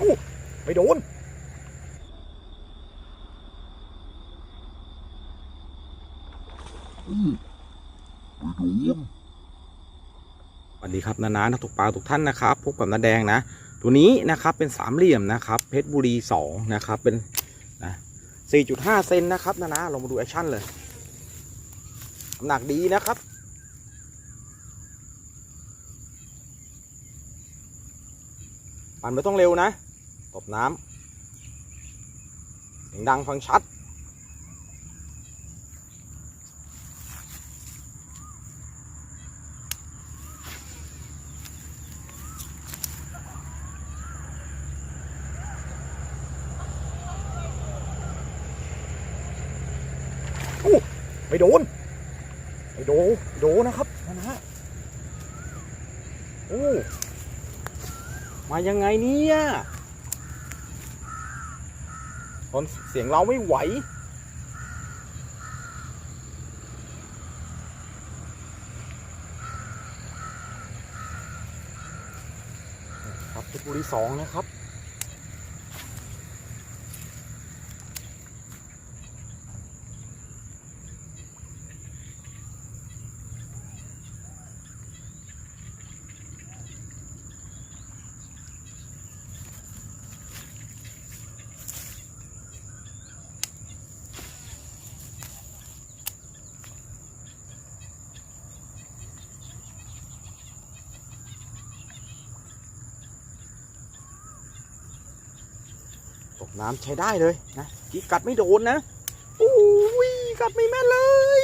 อู้ไม่โดนสวัสดีครับนานานักตกปลาทุกท่านนะครับพบกับนาแดงนะ ตัวนี้นะครับเป็นสามเหลี่ยมนะครับเพชรบุรีสองนะครับเป็นนะสี่จุดห้าเซนนะครับนานาเรามาดูแอคชั่นเลยน้ำหนักดีนะครับปั่นไม่ต้องเร็วนะต บน้ำเสียงดังฟังชัดอู้ไม่โดนไม่โด โดนนะครับนะฮะโอ้ มายังไงเนี่ย ทนเสียงเราไม่ไหว ครับเพชรบุรีสองนะครับ ตกน้ำใช้ได้เลยนะกีกัดไม่โดนนะโอ้ยกัดไม่แม่นเลย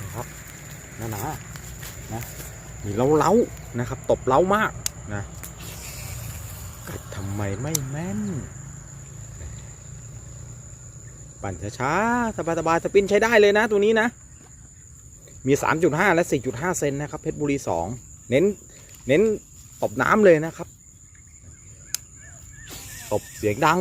นะครับนะนะนะมีเล้าเล้าๆนะครับ ตบเล้ามากนะกัดทำไมไม่แม่น ปั่นช้าๆสบายๆสปินใช้ได้เลยนะ ตัวนี้นะ มี 3.5 และ 4.5 เซนนะครับ เพชรบุรี 2 เน้น เน้นตบน้ำเลยนะครับ ตบเสียงดัง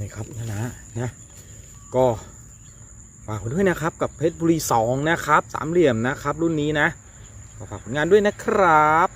นี่ครับนะนะนะก็ ฝากด้วยนะครับกับเพชรบุรี2นะครับสามเหลี่ยมนะครับรุ่นนี้นะฝากผลงานด้วยนะครับ